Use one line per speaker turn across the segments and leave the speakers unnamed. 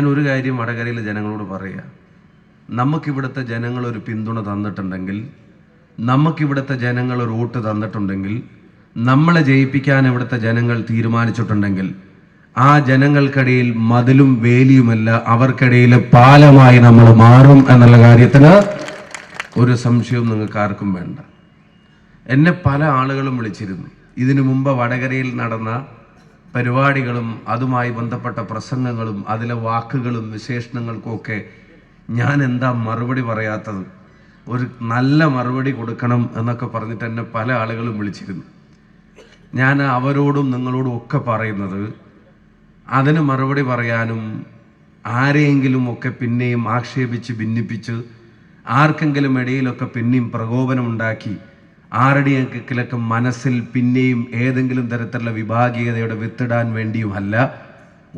ഞാൻ ഒരു കാര്യം വടകരയിലെ ജനങ്ങളോട് പറയുക നമുക്കിവിടുത്തെ ഒരു പിന്തുണ തന്നിട്ടുണ്ടെങ്കിൽ നമുക്കിവിടുത്തെ ജനങ്ങൾ ഒരു വോട്ട് തന്നിട്ടുണ്ടെങ്കിൽ നമ്മളെ ജയിപ്പിക്കാൻ ഇവിടുത്തെ ജനങ്ങൾ തീരുമാനിച്ചിട്ടുണ്ടെങ്കിൽ ആ ജനങ്ങൾക്കിടയിൽ മതിലും വേലിയുമല്ല അവർക്കിടയിൽ പാലമായി നമ്മൾ മാറും എന്നുള്ള കാര്യത്തിന് ഒരു സംശയവും നിങ്ങൾക്ക് ആർക്കും വേണ്ട. എന്നെ പല ആളുകളും വിളിച്ചിരുന്നു. ഇതിനു മുമ്പ് വടകരയിൽ നടന്ന പരിപാടികളും അതുമായി ബന്ധപ്പെട്ട പ്രസംഗങ്ങളും അതിലെ വാക്കുകളും വിശേഷണങ്ങൾക്കുമൊക്കെ ഞാൻ എന്താ മറുപടി പറയാത്തത്? ഒരു നല്ല മറുപടി കൊടുക്കണം എന്നൊക്കെ പറഞ്ഞിട്ട് എന്നെ പല ആളുകളും വിളിച്ചിരുന്നു. ഞാൻ അവരോടും നിങ്ങളോടും ഒക്കെ പറയുന്നത് അതിന് മറുപടി പറയാനും ആരെയെങ്കിലും ഒക്കെ പിന്നെയും ആക്ഷേപിച്ച് ഭിന്നിപ്പിച്ച് ആർക്കെങ്കിലും ഇടയിലൊക്കെ പിന്നെയും പ്രകോപനമുണ്ടാക്കി ആരുടെയെങ്കിലൊക്കെ മനസ്സിൽ പിന്നെയും ഏതെങ്കിലും തരത്തിലുള്ള വിഭാഗീയതയുടെ വിത്തിടാൻ വേണ്ടിയുമല്ല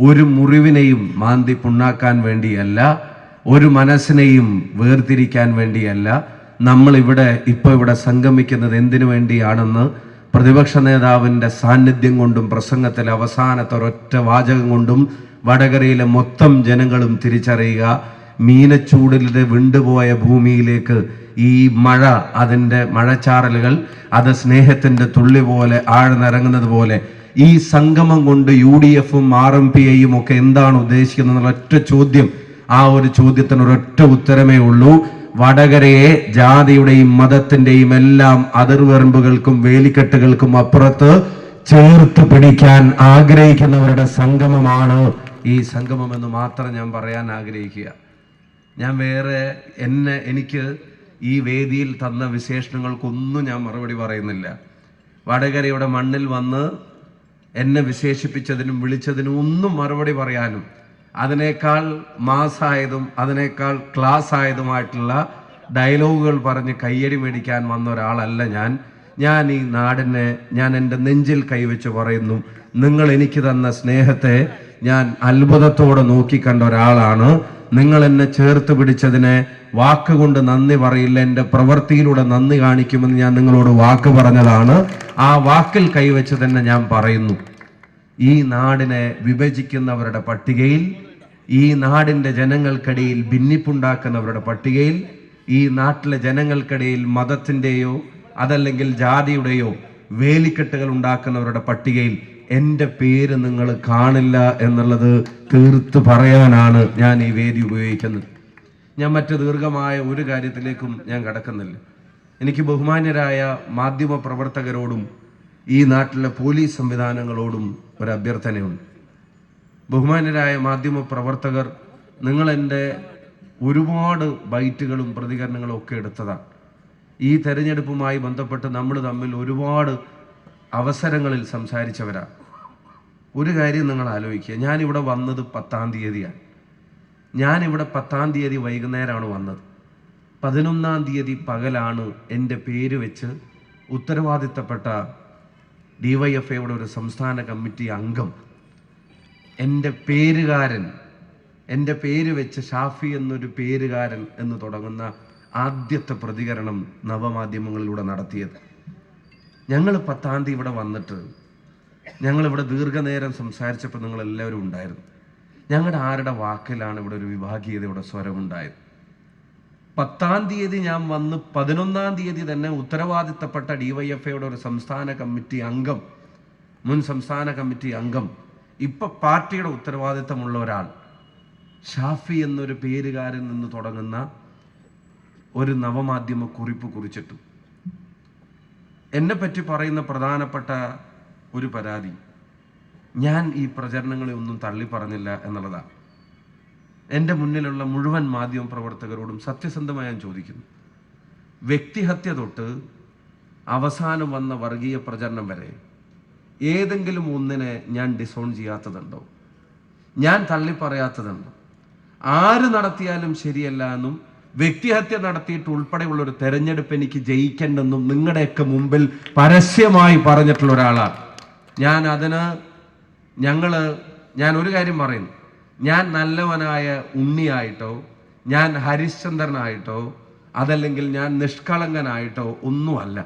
ഒരു മുറിവിനെയും മാന്തി പുണ്ണാക്കാൻ വേണ്ടിയല്ല ഒരു മനസ്സിനെയും വേർതിരിക്കാൻ വേണ്ടിയല്ല. നമ്മൾ ഇവിടെ ഇപ്പോൾ ഇവിടെ സംഗമിക്കുന്നത് എന്തിനു വേണ്ടിയാണെന്ന് പ്രതിപക്ഷ നേതാവിന്റെ സാന്നിധ്യം കൊണ്ടും പ്രസംഗത്തിൽ അവസാനത്തെ ഒരൊറ്റ വാചകം കൊണ്ടും വടകരയിലെ മൊത്തം ജനങ്ങളും തിരിച്ചറിയുക. മീനച്ചൂടിലെ വിണ്ടുപോയ ഭൂമിയിലേക്ക് ഈ മഴ അതിന്റെ മഴച്ചാറലുകൾ അത് സ്നേഹത്തിന്റെ തുള്ളി പോലെ ആഴ്ന്നിറങ്ങുന്നത് പോലെ ഈ സംഗമം കൊണ്ട് യു ഡി എഫും ആർ എം പി ഐയും ഒക്കെ എന്താണ് ഉദ്ദേശിക്കുന്നത് എന്നുള്ള ഒറ്റ ചോദ്യം. ആ ഒരു ചോദ്യത്തിന് ഒരൊറ്റ ഉത്തരമേ ഉള്ളൂ. വടകരയെ ജാതിയുടെയും മതത്തിന്റെയും എല്ലാം അതിർവരമ്പുകൾക്കും വേലിക്കെട്ടുകൾക്കും അപ്പുറത്ത് ചേർത്ത് പിടിക്കാൻ ആഗ്രഹിക്കുന്നവരുടെ സംഗമമാണ് ഈ സംഗമം എന്ന് മാത്രം ഞാൻ പറയാൻ ആഗ്രഹിക്കുക. ഞാൻ വേറെ എന്നെ എനിക്ക് ഈ വേദിയിൽ തന്ന വിശേഷണങ്ങൾക്കൊന്നും ഞാൻ മറുപടി പറയുന്നില്ല. വടകരയുടെ മണ്ണിൽ വന്ന് എന്നെ വിശേഷിപ്പിച്ചതിനും വിളിച്ചതിനും ഒന്നും മറുപടി പറയാനും അതിനേക്കാൾ മാസായതും അതിനേക്കാൾ ക്ലാസ് ആയതുമായിട്ടുള്ള ഡയലോഗുകൾ പറഞ്ഞ് കയ്യടി മേടിക്കാൻ വന്ന ഒരാളല്ല ഞാൻ. ഞാൻ ഈ നാടിനെ ഞാൻ എന്റെ നെഞ്ചിൽ കൈവച്ച് പറയുന്നു. നിങ്ങൾ എനിക്ക് തന്ന സ്നേഹത്തെ ഞാൻ അത്ഭുതത്തോടെ നോക്കിക്കണ്ട ഒരാളാണ്. നിങ്ങൾ എന്നെ ചേർത്ത് പിടിച്ചതിന് വാക്കുകൊണ്ട് നന്ദി പറയില്ല. എന്റെ പ്രവൃത്തിയിലൂടെ നന്ദി കാണിക്കുമെന്ന് ഞാൻ നിങ്ങളോട് വാക്ക് പറഞ്ഞതാണ്. ആ വാക്കിൽ കൈവച്ച് തന്നെ ഞാൻ പറയുന്നു. ഈ നാടിനെ വിഭജിക്കുന്നവരുടെ പട്ടികയിൽ ഈ നാടിന്റെ ജനങ്ങൾക്കിടയിൽ ഭിന്നിപ്പുണ്ടാക്കുന്നവരുടെ പട്ടികയിൽ ഈ നാട്ടിലെ ജനങ്ങൾക്കിടയിൽ മതത്തിന്റെയോ അതല്ലെങ്കിൽ ജാതിയുടെയോ വേലിക്കെട്ടുകൾ ഉണ്ടാക്കുന്നവരുടെ പട്ടികയിൽ എന്റെ പേര് നിങ്ങൾ കാണില്ല എന്നുള്ളത് തീർത്ത് പറയാനാണ് ഞാൻ ഈ വേദി ഉപയോഗിക്കുന്നത്. ഞാൻ മറ്റ് ദീർഘമായ ഒരു കാര്യത്തിലേക്കും ഞാൻ കടക്കുന്നില്ല. എനിക്ക് ബഹുമാന്യരായ മാധ്യമ പ്രവർത്തകരോടും ഈ നാട്ടിലെ പോലീസ് സംവിധാനങ്ങളോടും ഒരു അഭ്യർത്ഥനയുണ്ട്. ബഹുമാന്യരായ മാധ്യമ പ്രവർത്തകർ നിങ്ങളെന്റെ ഒരുപാട് ബൈറ്റുകളും പ്രതികരണങ്ങളും ഒക്കെ എടുത്തതാണ് ഈ തെരഞ്ഞെടുപ്പുമായി ബന്ധപ്പെട്ട് നമ്മൾ തമ്മിൽ ഒരുപാട് അവസരങ്ങളിൽ സംസാരിച്ചവരാണ് ഒരു കാര്യം നിങ്ങൾ ആലോചിക്കുക. ഞാനിവിടെ വന്നത് പത്താം തീയതിയാണ്. ഞാനിവിടെ പത്താം തീയതി വൈകുന്നേരമാണ് വന്നത്. പതിനൊന്നാം തീയതി പകലാണ് എന്റെ പേര് വെച്ച് ഉത്തരവാദിത്തപ്പെട്ട ഡിവൈഎഫ്ഐയുടെ ഒരു സംസ്ഥാന കമ്മിറ്റി അംഗം എന്റെ പേരുകാരൻ എന്റെ പേര് വെച്ച് ഷാഫി എന്നൊരു പേരുകാരൻ എന്ന് തുടങ്ങുന്ന ആദ്യത്തെ പ്രതികരണം നവമാധ്യമങ്ങളിലൂടെ നടത്തിയത്. ഞങ്ങൾ പത്താം തീയതി ഇവിടെ വന്നിട്ട് ഞങ്ങളിവിടെ ദീർഘനേരം സംസാരിച്ചപ്പോൾ നിങ്ങളെല്ലാവരും ഉണ്ടായിരുന്നു. ഞങ്ങളുടെ ആരുടെ വാക്കിലാണ് ഇവിടെ ഒരു വിഭാഗീയതയുടെ സ്വരമുണ്ടായത്? പത്താം തീയതി ഞാൻ വന്ന് പതിനൊന്നാം തീയതി തന്നെ ഉത്തരവാദിത്തപ്പെട്ട ഡിവൈഎഫ്ഐയുടെ ഒരു സംസ്ഥാന കമ്മിറ്റി അംഗം മുൻ സംസ്ഥാന കമ്മിറ്റി അംഗം ഇപ്പൊ പാർട്ടിയുടെ ഉത്തരവാദിത്തമുള്ള ഒരാൾ ഷാഫി എന്നൊരു പേരുകാരിൽ നിന്ന് തുടങ്ങുന്ന ഒരു നവമാധ്യമ കുറിപ്പ് കുറിച്ചിട്ടു. എന്നെ പറ്റി പറയുന്ന പ്രധാനപ്പെട്ട ഒരു പരാതി. ഞാൻ ഈ പ്രചരണങ്ങളെ ഒന്നും തള്ളി പറഞ്ഞില്ല എന്നുള്ളതാണ് എന്റെ മുന്നിലുള്ള മുഴുവൻ മാധ്യമ പ്രവർത്തകരോടും സത്യസന്ധമായി ഞാൻ ചോദിക്കുന്നു. വ്യക്തിഹത്യ തൊട്ട് അവസാനം വന്ന വർഗീയ പ്രചരണം വരെ ഏതെങ്കിലും ഒന്നിനെ ഞാൻ ഡിസോൺ ചെയ്യാത്തതുണ്ടോ? ഞാൻ തള്ളി പറയാത്തതുണ്ടോ ആര് നടത്തിയാലും ശരിയല്ല എന്നും വ്യക്തിഹത്യ നടത്തിയിട്ട് ഉൾപ്പെടെയുള്ള ഒരു തെരഞ്ഞെടുപ്പ് എനിക്ക് ജയിക്കണ്ടെന്നും നിങ്ങളുടെയൊക്കെ മുമ്പിൽ പരസ്യമായി പറഞ്ഞിട്ടുള്ള ഒരാളാണ്. ഞാൻ അതിന് ഞങ്ങൾ ഞാൻ ഒരു കാര്യം പറയുന്നു. ഞാൻ നല്ലവനായ ഉണ്ണിയായിട്ടോ ഞാൻ ഹരിശ്ചന്ദ്രനായിട്ടോ അതല്ലെങ്കിൽ ഞാൻ നിഷ്കളങ്കനായിട്ടോ ഒന്നുമല്ല.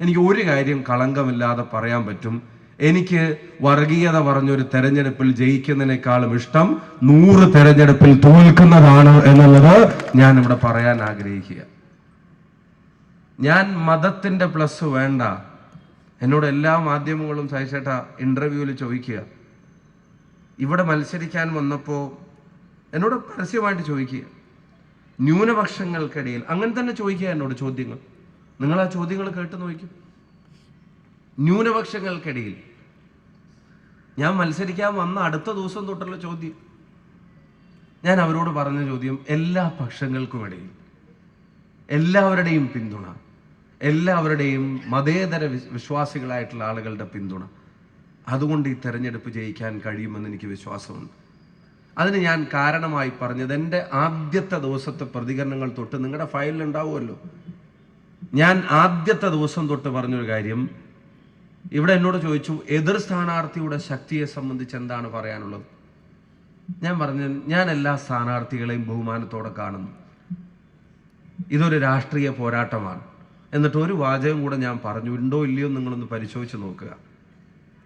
എനിക്ക് ഒരു കാര്യം കളങ്കമില്ലാതെ പറയാൻ പറ്റും. എനിക്ക് വർഗീയത പറഞ്ഞൊരു തെരഞ്ഞെടുപ്പിൽ ജയിക്കുന്നതിനേക്കാളും ഇഷ്ടം നൂറ് തെരഞ്ഞെടുപ്പിൽ തോൽക്കുന്നതാണ് എന്നുള്ളത് ഞാൻ ഇവിടെ പറയാൻ ആഗ്രഹിക്കുക. ഞാൻ മതത്തിന്റെ പ്ലസ് വേണ്ട. എന്നോട് എല്ലാ മാധ്യമങ്ങളും സഹിച്ചേട്ട ഇന്റർവ്യൂവിൽ ചോദിക്കുക. ഇവിടെ മത്സരിക്കാൻ വന്നപ്പോൾ എന്നോട് പരസ്യമായിട്ട് ചോദിക്കുക. ന്യൂനപക്ഷങ്ങൾക്കിടയിൽ അങ്ങനെ തന്നെ ചോദിക്കുക എന്നോട് ചോദ്യങ്ങൾ. നിങ്ങൾ ആ ചോദ്യങ്ങൾ കേട്ട് നോക്കും ന്യൂനപക്ഷങ്ങൾക്കിടയിൽ ഞാൻ മത്സരിക്കാൻ വന്ന അടുത്ത ദിവസം തൊട്ടുള്ള ചോദ്യം. ഞാൻ അവരോട് പറഞ്ഞ ചോദ്യം എല്ലാ പക്ഷങ്ങൾക്കും ഇടയിൽ എല്ലാവരുടെയും പിന്തുണ. എല്ലാവരുടെയും മതേതര വിസ്- വിശ്വാസികളായിട്ടുള്ള ആളുകളുടെ പിന്തുണ. അതുകൊണ്ട് ഈ തെരഞ്ഞെടുപ്പ് ജയിക്കാൻ കഴിയുമെന്ന് എനിക്ക് വിശ്വാസമുണ്ട്. അതിന് ഞാൻ കാരണമായി പറഞ്ഞത് എന്റെ ആദ്യത്തെ ദിവസത്തെ പ്രതികരണങ്ങൾ തൊട്ട് നിങ്ങളുടെ ഫയലിൽ ഉണ്ടാവുമല്ലോ. ഞാൻ ആദ്യത്തെ ദിവസം തൊട്ട് പറഞ്ഞൊരു കാര്യം. ഇവിടെ എന്നോട് ചോദിച്ചു എതിർ സ്ഥാനാർത്ഥിയുടെ ശക്തിയെ സംബന്ധിച്ച് എന്താണ് പറയാനുള്ളത്? ഞാൻ പറഞ്ഞു ഞാൻ എല്ലാ സ്ഥാനാർത്ഥികളെയും ബഹുമാനത്തോടെ കാണുന്നു. ഇതൊരു രാഷ്ട്രീയ പോരാട്ടമാണ്. എന്നിട്ട് ഒരു വാചകം കൂടെ ഞാൻ പറഞ്ഞു. ഉണ്ടോ ഇല്ലയോ നിങ്ങളൊന്ന് പരിശോധിച്ച് നോക്കുക.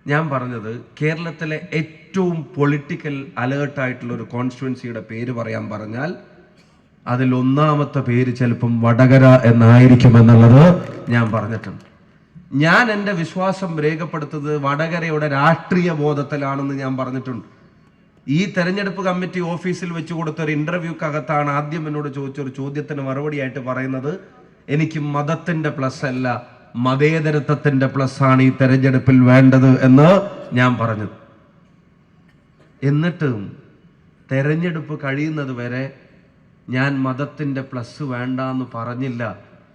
ഞാൻ പറഞ്ഞത് കേരളത്തിലെ ഏറ്റവും പൊളിറ്റിക്കൽ അലേർട്ടായിട്ടുള്ള ഒരു കോൺസ്റ്റുവൻസിയുടെ പേര് പറയാൻ പറഞ്ഞാൽ അതിൽ ഒന്നാമത്തെ പേര് ചിലപ്പം വടകര എന്നായിരിക്കും എന്നുള്ളത് ഞാൻ പറഞ്ഞിട്ടുണ്ട്. ഞാൻ എന്റെ വിശ്വാസം രേഖപ്പെടുത്തുന്നത് വടകരയുടെ രാഷ്ട്രീയ ബോധത്തിലാണെന്ന് ഞാൻ പറഞ്ഞിട്ടുണ്ട്. ഈ തെരഞ്ഞെടുപ്പ് കമ്മിറ്റി ഓഫീസിൽ വെച്ച് കൊടുത്ത ഒരു ഇന്റർവ്യൂക്കകത്താണ് ആദ്യം എന്നോട് ചോദിച്ച ഒരു ചോദ്യത്തിന് മറുപടിയായിട്ട് പറയുന്നത് എനിക്ക് മതത്തിന്റെ പ്ലസ് അല്ല മതേതരത്വത്തിന്റെ പ്ലസ് ആണ് ഈ തെരഞ്ഞെടുപ്പിൽ വേണ്ടത് എന്ന് ഞാൻ പറഞ്ഞു. എന്നിട്ടും തെരഞ്ഞെടുപ്പ് കഴിയുന്നത് വരെ ഞാൻ മതത്തിന്റെ പ്ലസ് വേണ്ട എന്ന് പറഞ്ഞില്ല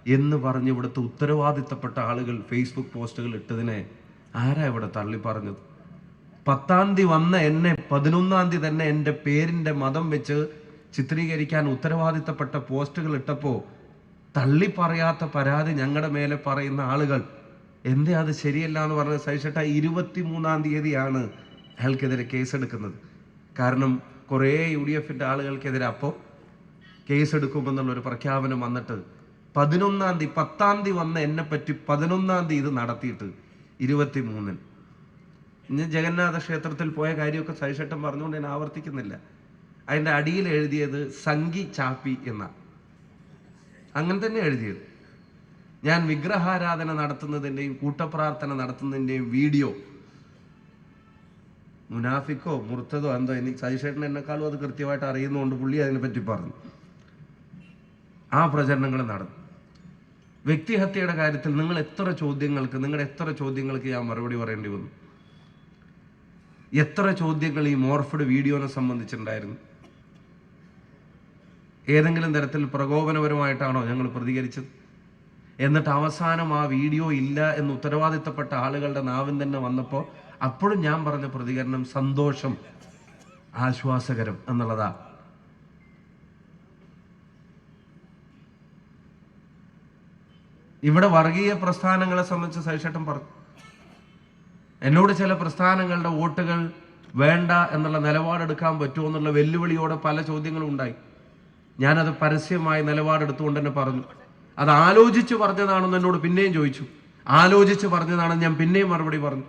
എന്ന് പറഞ്ഞ് ഇവിടുത്തെ ഉത്തരവാദിത്തപ്പെട്ട ആളുകൾ ഫേസ്ബുക്ക് പോസ്റ്റുകൾ ഇട്ടതിനെ ആരാ ഇവിടെ തള്ളി പറഞ്ഞത് പത്താം തീയതി വന്ന എന്നെ പതിനൊന്നാം തീയതി തന്നെ എന്റെ പേരിന്റെ മതം വെച്ച് ചിത്രീകരിക്കാൻ ഉത്തരവാദിത്തപ്പെട്ട പോസ്റ്റുകൾ ഇട്ടപ്പോൾ തള്ളി പറയാത്ത പരാതി ഞങ്ങളുടെ മേലെ പറയുന്ന ആളുകൾ. എന്തേ അത് ശരിയല്ല എന്ന് പറഞ്ഞ സഹിച്ചിട്ട് ഇരുപത്തി മൂന്നാം തീയതിയാണ് അയാൾക്കെതിരെ കേസെടുക്കുന്നത്. കാരണം കുറേ യു ഡി എഫിന്റെ ആളുകൾക്കെതിരെ അപ്പോൾ കേസെടുക്കുമെന്നുള്ളൊരു പ്രഖ്യാപനം വന്നിട്ട് പതിനൊന്നാം തീയതി പത്താം തീയതി വന്ന എന്നെ പറ്റി പതിനൊന്നാം തീയതി ഇത് നടത്തിയിട്ട് ഇരുപത്തി മൂന്നിന് ഞാൻ ജഗന്നാഥ ക്ഷേത്രത്തിൽ പോയ കാര്യമൊക്കെ സഹിഷട്ടം പറഞ്ഞുകൊണ്ട് ഞാൻ ആവർത്തിക്കുന്നില്ല. അതിന്റെ അടിയിൽ എഴുതിയത് സംഗി ചാപ്പി എന്ന. അങ്ങനെ തന്നെ എഴുതിയത്. ഞാൻ വിഗ്രഹാരാധന നടത്തുന്നതിന്റെയും കൂട്ടപ്രാർത്ഥന നടത്തുന്നതിന്റെയും വീഡിയോ. മുനാഫിക്കോ മുർത്തതോ എന്തോ എനിക്ക് സജിഷേട്ടൻ എന്നെക്കാളും അത് കൃത്യമായിട്ട് അറിയുന്നതുകൊണ്ട് പുള്ളി അതിനെപ്പറ്റി പറഞ്ഞു. ആ പ്രചരണങ്ങൾ നടന്നു. വ്യക്തിഹത്യയുടെ കാര്യത്തിൽ നിങ്ങൾ എത്ര ചോദ്യങ്ങൾക്ക് നിങ്ങളുടെ എത്ര ചോദ്യങ്ങൾക്ക് ഞാൻ മറുപടി പറയേണ്ടി വന്നു? എത്ര ചോദ്യങ്ങൾ ഈ മോർഫഡ് വീഡിയോനെ സംബന്ധിച്ചുണ്ടായിരുന്നു? ഏതെങ്കിലും തരത്തിൽ പ്രകോപനപരമായിട്ടാണോ ഞങ്ങൾ പ്രതികരിച്ചത്? എന്നിട്ട് അവസാനം ആ വീഡിയോ ഇല്ല എന്ന് ഉത്തരവാദിത്തപ്പെട്ട ആളുകളുടെ നാവിൻ തന്നെ വന്നപ്പോൾ അപ്പോഴും ഞാൻ പറഞ്ഞ പ്രതികരണം സന്തോഷം ആശ്വാസകരം എന്നുള്ളതാ. ഇവിടെ വർഗീയ പ്രസ്ഥാനങ്ങളെ സംബന്ധിച്ച് സൈഷട്ടം പറഞ്ഞു എന്നോട് ചില പ്രസ്ഥാനങ്ങളുടെ വോട്ടുകൾ വേണ്ട എന്നുള്ള നിലപാടെടുക്കാൻ പറ്റുമോ എന്നുള്ള വെല്ലുവിളിയോടെ പല ചോദ്യങ്ങളും ഉണ്ടായി. ഞാനത് പരസ്യമായി നിലപാടെടുത്തുകൊണ്ട് തന്നെ പറഞ്ഞു. അത് ആലോചിച്ച് പറഞ്ഞതാണെന്ന് എന്നോട് പിന്നെയും ചോദിച്ചു. ആലോചിച്ച് പറഞ്ഞതാണെന്ന് ഞാൻ പിന്നെയും മറുപടി പറഞ്ഞു.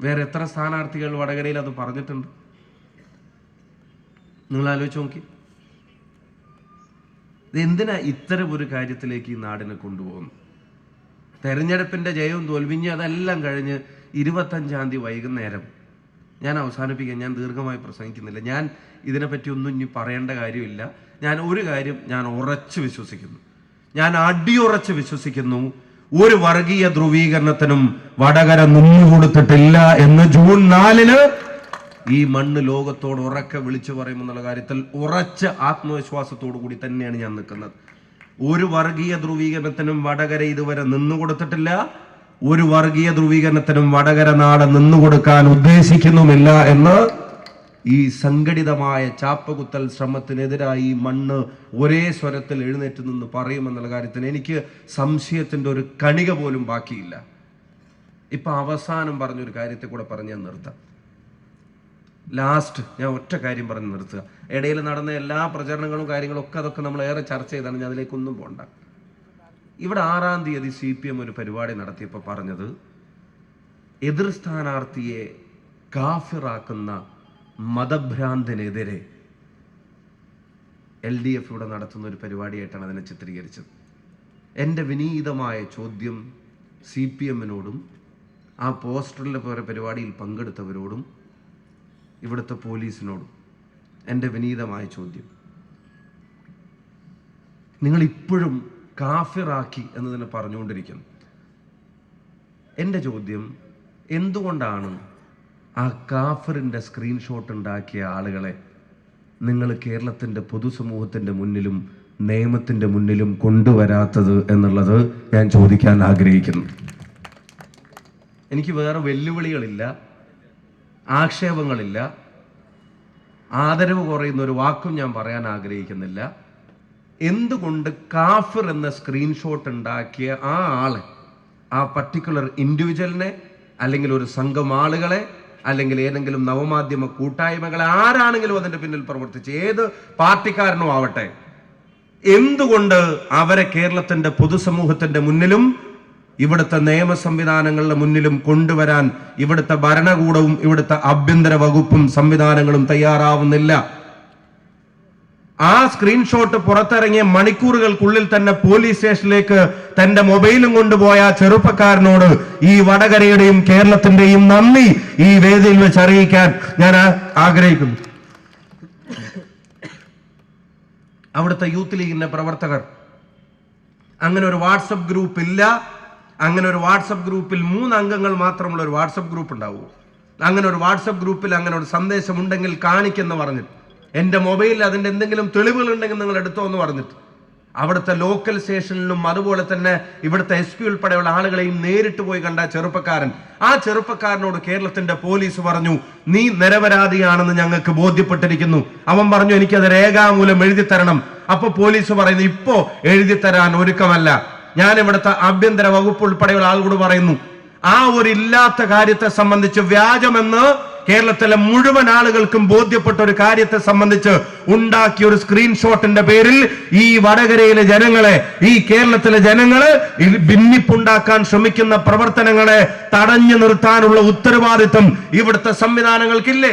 വേറെ എത്ര സ്ഥാനാർത്ഥികൾ വടകരയിൽ അത് പറഞ്ഞിട്ടുണ്ട്? നിങ്ങൾ ആലോചിച്ച് നോക്കി. എന്തിനാ ഇത്തരം ഒരു കാര്യത്തിലേക്ക് ഈ നാടിനെ കൊണ്ടുപോകുന്നു തെരഞ്ഞെടുപ്പിന്റെ ജയവും തോൽവിഞ്ഞ് അതെല്ലാം കഴിഞ്ഞ് ഇരുപത്തഞ്ചാം തീയതി വൈകുന്നേരം ഞാൻ അവസാനിപ്പിക്കാൻ ഞാൻ ദീർഘമായി പ്രസംഗിക്കുന്നില്ല. ഞാൻ ഇതിനെപ്പറ്റി ഒന്നും ഇനി പറയേണ്ട കാര്യമില്ല. ഞാൻ ഒരു കാര്യം ഞാൻ ഉറച്ചു വിശ്വസിക്കുന്നു. ഞാൻ അടിയുറച്ച് വിശ്വസിക്കുന്നു. ഒരു വർഗീയ ധ്രുവീകരണത്തിനും വടകര നിന്നുകൊടുത്തിട്ടില്ല എന്ന് ജൂൺ നാലിന് ഈ മണ്ണ് ലോകത്തോട് ഉറക്കെ വിളിച്ചു പറയുമെന്നുള്ള കാര്യത്തിൽ ഉറച്ച ആത്മവിശ്വാസത്തോടു കൂടി തന്നെയാണ് ഞാൻ നിൽക്കുന്നത്. ഒരു വർഗീയ ധ്രുവീകരണത്തിനും വടകര ഇതുവരെ നിന്നുകൊടുത്തിട്ടില്ല. ഒരു വർഗീയ ധ്രുവീകരണത്തിനും വടകര നാട് നിന്നുകൊടുക്കാൻ ഉദ്ദേശിക്കുന്നുമില്ല എന്ന് ഈ സംഘടിതമായ ചാപ്പകുത്തൽ ശ്രമത്തിനെതിരായി മണ്ണ് ഒരേ സ്വരത്തിൽ എഴുന്നേറ്റ് നിന്ന് പറയുമെന്നുള്ള കാര്യത്തിന് എനിക്ക് സംശയത്തിന്റെ ഒരു കണിക പോലും ബാക്കിയില്ല. ഇപ്പൊ അവസാനം പറഞ്ഞൊരു കാര്യത്തെ കൂടെ പറഞ്ഞ് ഞാൻ നിർത്താം. ലാസ്റ്റ് ഞാൻ ഒറ്റ കാര്യം പറഞ്ഞ് നിർത്തുക. ഇടയിൽ നടന്ന എല്ലാ പ്രചരണങ്ങളും കാര്യങ്ങളും ഒക്കെ അതൊക്കെ നമ്മൾ ഏറെ ചർച്ച ചെയ്താണ്. ഞാൻ അതിലേക്കൊന്നും പോണ്ട. ഇവിടെ ആറാം തീയതി സി പി എം ഒരു പരിപാടി നടത്തിയപ്പോൾ പറഞ്ഞത് എതിർ സ്ഥാനാർത്ഥിയെ കാഫിറാക്കുന്ന മതഭ്രാന്തിനെതിരെ എൽ ഡി എഫ് ഇവിടെ നടത്തുന്ന ഒരു പരിപാടിയായിട്ടാണ് അതിനെ ചിത്രീകരിച്ചത്. എന്റെ വിനീതമായ ചോദ്യം സി പി എമ്മിനോടും ആ പോസ്റ്ററിലെ പരിപാടിയിൽ പങ്കെടുത്തവരോടും ഇവിടുത്തെ പോലീസിനോടും എന്റെ വിനീതമായ ചോദ്യം. നിങ്ങൾ ഇപ്പോഴും കാഫിറാക്കി എന്ന് തന്നെ പറഞ്ഞുകൊണ്ടിരിക്കുന്നു. എന്റെ ചോദ്യം എന്തുകൊണ്ടാണ് ആ കാഫിറിന്റെ സ്ക്രീൻഷോട്ട് ഉണ്ടാക്കിയ ആളുകളെ നിങ്ങൾ കേരളത്തിന്റെ പൊതുസമൂഹത്തിന്റെ മുന്നിലും നിയമത്തിന്റെ മുന്നിലും കൊണ്ടുവരാത്തത് എന്നുള്ളത് ഞാൻ ചോദിക്കാൻ ആഗ്രഹിക്കുന്നു. എനിക്ക് വേറെ വെല്ലുവിളികളില്ല ആക്ഷേപങ്ങളില്ല ആദരവ് കുറയുന്ന ഒരു വാക്കും ഞാൻ പറയാൻ ആഗ്രഹിക്കുന്നില്ല. എന്തുകൊണ്ട് കാഫിർ എന്ന സ്ക്രീൻഷോട്ട് ഉണ്ടാക്കിയ ആ ആളെ ആ പർട്ടിക്കുലർ ഇൻഡിവിജ്വലിനെ അല്ലെങ്കിൽ ഒരു സംഘം ആളുകളെ അല്ലെങ്കിൽ ഏതെങ്കിലും നവമാധ്യമ കൂട്ടായ്മകളെ ആരാണെങ്കിലും അതിന്റെ പിന്നിൽ പ്രവർത്തിച്ച് ഏത് പാർട്ടിക്കാരനും ആവട്ടെ എന്തുകൊണ്ട് അവരെ കേരളത്തിന്റെ പൊതുസമൂഹത്തിന്റെ മുന്നിലും ഇവിടുത്തെ നിയമ സംവിധാനങ്ങളുടെ മുന്നിലും കൊണ്ടുവരാൻ ഇവിടുത്തെ ഭരണകൂടവും ഇവിടുത്തെ ആഭ്യന്തര വകുപ്പും സംവിധാനങ്ങളും തയ്യാറാവുന്നില്ല? ആ സ്ക്രീൻഷോട്ട് പുറത്തിറങ്ങിയ മണിക്കൂറുകൾക്കുള്ളിൽ തന്നെ പോലീസ് സ്റ്റേഷനിലേക്ക് തന്റെ മൊബൈലും കൊണ്ടുപോയ ചെറുപ്പക്കാരനോട് ഈ വടകരയുടെയും കേരളത്തിന്റെയും നന്ദി ഈ വേദിയിൽ വെച്ച് അറിയിക്കാൻ ഞാൻ ആഗ്രഹിക്കുന്നു. അവിടുത്തെ യൂത്ത് ലീഗിന്റെ പ്രവർത്തകർ. അങ്ങനെ ഒരു വാട്സപ്പ് ഗ്രൂപ്പ് ഇല്ല. അങ്ങനെ ഒരു വാട്സപ്പ് ഗ്രൂപ്പിൽ മൂന്ന് അംഗങ്ങൾ മാത്രമുള്ള ഒരു വാട്സപ്പ് ഗ്രൂപ്പ് ഉണ്ടാവുമോ അങ്ങനെ ഒരു വാട്സപ്പ് ഗ്രൂപ്പിൽ അങ്ങനെ ഒരു സന്ദേശം ഉണ്ടെങ്കിൽ കാണിക്കെന്ന് പറഞ്ഞിട്ട് എന്റെ മൊബൈലിൽ അതിന്റെ എന്തെങ്കിലും തെളിവുകൾ ഉണ്ടെങ്കിൽ നിങ്ങൾ എടുത്തോ എന്ന് പറഞ്ഞിട്ട്. അവിടുത്തെ ലോക്കൽ സ്റ്റേഷനിലും അതുപോലെ തന്നെ ഇവിടുത്തെ എസ് പി ഉൾപ്പെടെയുള്ള ആളുകളെയും നേരിട്ട് പോയി കണ്ട ചെറുപ്പക്കാരൻ. ആ ചെറുപ്പക്കാരനോട് കേരളത്തിന്റെ പോലീസ് പറഞ്ഞു നീ നിരപരാധിയാണെന്ന് ഞങ്ങൾക്ക് ബോധ്യപ്പെട്ടിരിക്കുന്നു. അവൻ പറഞ്ഞു എനിക്കത് രേഖാമൂലം എഴുതി തരണം അപ്പൊ പോലീസ് പറയുന്നു ഇപ്പോ എഴുതി തരാൻ ഒരുക്കമല്ല. ഞാൻ ഇവിടുത്തെ ആഭ്യന്തര വകുപ്പ് ഉൾപ്പെടെയുള്ള ആളുകൂടെ പറയുന്നു ആ ഒരു ഇല്ലാത്ത കാര്യത്തെ സംബന്ധിച്ച് വ്യാജമെന്ന് കേരളത്തിലെ മുഴുവൻ ആളുകൾക്കും ബോധ്യപ്പെട്ട ഒരു കാര്യത്തെ സംബന്ധിച്ച് ഉണ്ടാക്കിയ ഒരു സ്ക്രീൻഷോട്ടിന്റെ പേരിൽ ഈ വടകരയിലെ ജനങ്ങളെ ഈ കേരളത്തിലെ ജനങ്ങൾ ഭിന്നിപ്പുണ്ടാക്കാൻ ശ്രമിക്കുന്ന പ്രവർത്തനങ്ങളെ തടഞ്ഞു നിർത്താനുള്ള ഉത്തരവാദിത്വം ഇവിടുത്തെ സംവിധാനങ്ങൾക്കില്ലേ?